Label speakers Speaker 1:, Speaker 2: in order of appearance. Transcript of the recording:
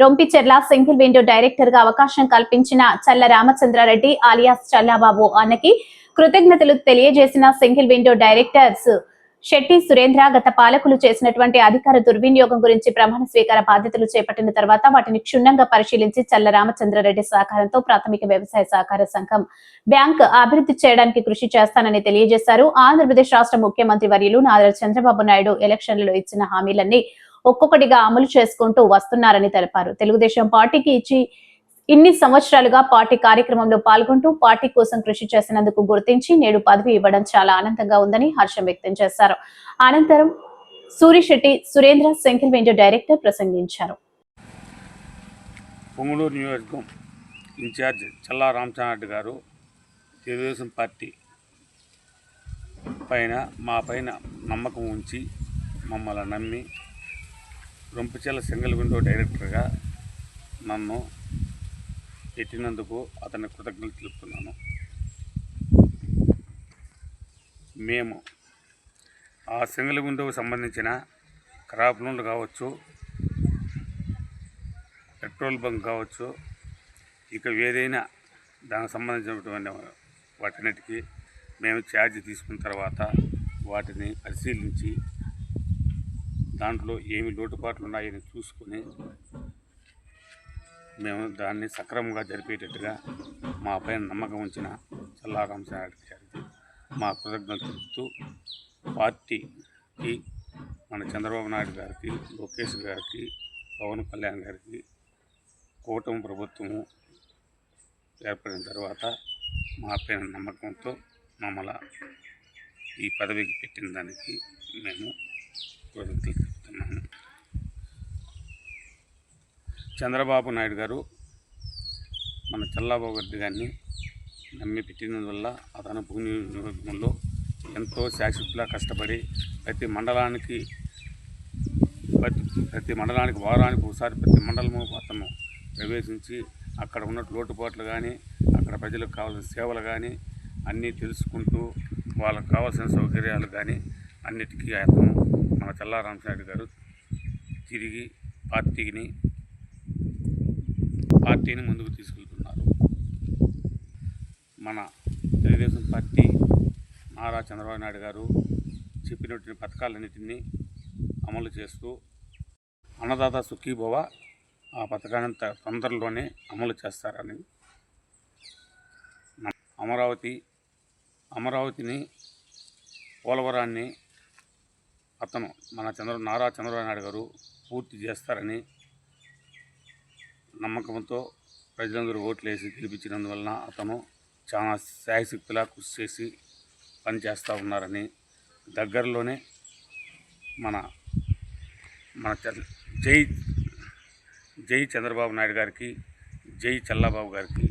Speaker 1: Rompicherla single window డైరెక్టర్గా అవకాశం కల్పించిన చల్ల రామచంద్రారెడ్డి ఆలియాస్ చల్లాబాబు అన్నకి కృతజ్ఞతలు తెలియజేసిన single window directors Shetty Surendra గత పాలకులు చేసినటువంటి అధికార దుర్వినియోగం గురించి ప్రమాణ స్వీకార బాధ్యతలు చేపట్టిన తర్వాత వాటిని క్షుణ్ణంగా పరిశీలించి చల్ల రామచంద్రారెడ్డి సహకారంతో ప్రాథమిక వ్యవసాయ సహకార సంఘం బ్యాంక్ అభివృద్ధి చేయడానికి కృషి చేస్తానని తెలియజేశారు. ఆంధ్రప్రదేశ్ రాష్ట్ర ముఖ్యమంత్రి వర్యులు నారా చంద్రబాబు నాయుడు ఎలక్షన్లలో ఇచ్చిన హామీలన్నీ ఒక్కొక్కటిగా అమలు చేసుకుంటూ వస్తున్నారని తెలిపారు. తెలుగుదేశం పార్టీకి ఇచ్చి ఇన్ని సంవత్సరాలుగా పార్టీ కార్యక్రమంలో పాల్గొంటూ పార్టీ కోసం కృషి చేసినందుకు గుర్తించి నేడు పదవి ఇవ్వడం చాలా ఆనందంగా ఉందని హర్షం వ్యక్తం చేశారు. అనంతరం Surisetty Surendra single window director ప్రసంగించారు.
Speaker 2: పొంగళూరు నియోజకవర్గం ఇన్ఛార్జ్ చల్లా రామచంద్రరెడ్డి గారు తెలుగుదేశం పార్టీ పైన మా పైన నమ్మకం ఉంచి మమ్మల్ని నమ్మి రొంపచెల సింగిల్ విండో డైరెక్టర్గా నన్ను పెట్టినందుకు అతని కృతజ్ఞతలు తెలుపుతున్నాను. మేము ఆ సింగిల్ విండోకు సంబంధించిన క్రాప్ లోన్లు కావచ్చు పెట్రోల్ బంక్ కావచ్చు ఇక ఏదైనా దానికి సంబంధించినటువంటి వాటన్నిటికీ మేము ఛార్జ్ తీసుకున్న తర్వాత వాటిని పరిశీలించి దాంట్లో ఏమి లోటుపాట్లు ఉన్నాయని చూసుకొని మేము దాన్ని సక్రమంగా జరిపేటట్టుగా మా పైన నమ్మకం ఉంచిన చల్లారాం సారెడ్డి గారికి మా కృతజ్ఞతలు చెప్తూ పార్టీకి మన చంద్రబాబు నాయుడు గారికి లోకేష్ గారికి పవన్ కళ్యాణ్ గారికి కూటమి ప్రభుత్వము ఏర్పడిన తర్వాత మా పైన నమ్మకంతో మమ్మల్ని ఈ పదవికి పెట్టిన దానికి మేము కృతజ్ఞతలు చంద్రబాబు నాయుడు గారు మన చల్లాబాబు రెడ్డి గారిని నమ్మి పెట్టినందువల్ల అతను భూమి వినియోగంలో ఎంతో శాశ్వతలా కష్టపడి ప్రతి మండలానికి ప్రతి ప్రతి మండలానికి వారానికి ఒకసారి ప్రతి మండలము అతను ప్రవేశించి అక్కడ ఉన్న లోటుపాట్లు కానీ అక్కడ ప్రజలకు కావాల్సిన సేవలు కానీ అన్నీ తెలుసుకుంటూ వాళ్ళకు కావాల్సిన సౌకర్యాలు కానీ అన్నిటికీ అతను మన చల్లారామసారెడ్డి గారు తిరిగి పార్టీని పార్టీని ముందుకు తీసుకెళ్తున్నారు. మన తెలుగుదేశం పార్టీ నారా చంద్రబాబు నాయుడు గారు చెప్పినటువంటి పథకాలన్నింటినీ అమలు చేస్తూ అన్నదాత సుఖీభవ ఆ పథకాన్ని తొందరలోనే అమలు చేస్తారని అమరావతి అమరావతిని పోలవరాన్ని అతను మన చంద్ర నారా చంద్రబాబు నాయుడు గారు పూర్తి చేస్తారని నమ్మకంతో ప్రజలందరూ ఓట్లు వేసి గెలిపించినందువలన అతను చాలా శాయశక్తిలా కృషి చేసి పనిచేస్తూ ఉన్నారని దగ్గరలోనే మన మన జై జై చంద్రబాబు నాయుడు గారికి జై చల్లబాబు గారికి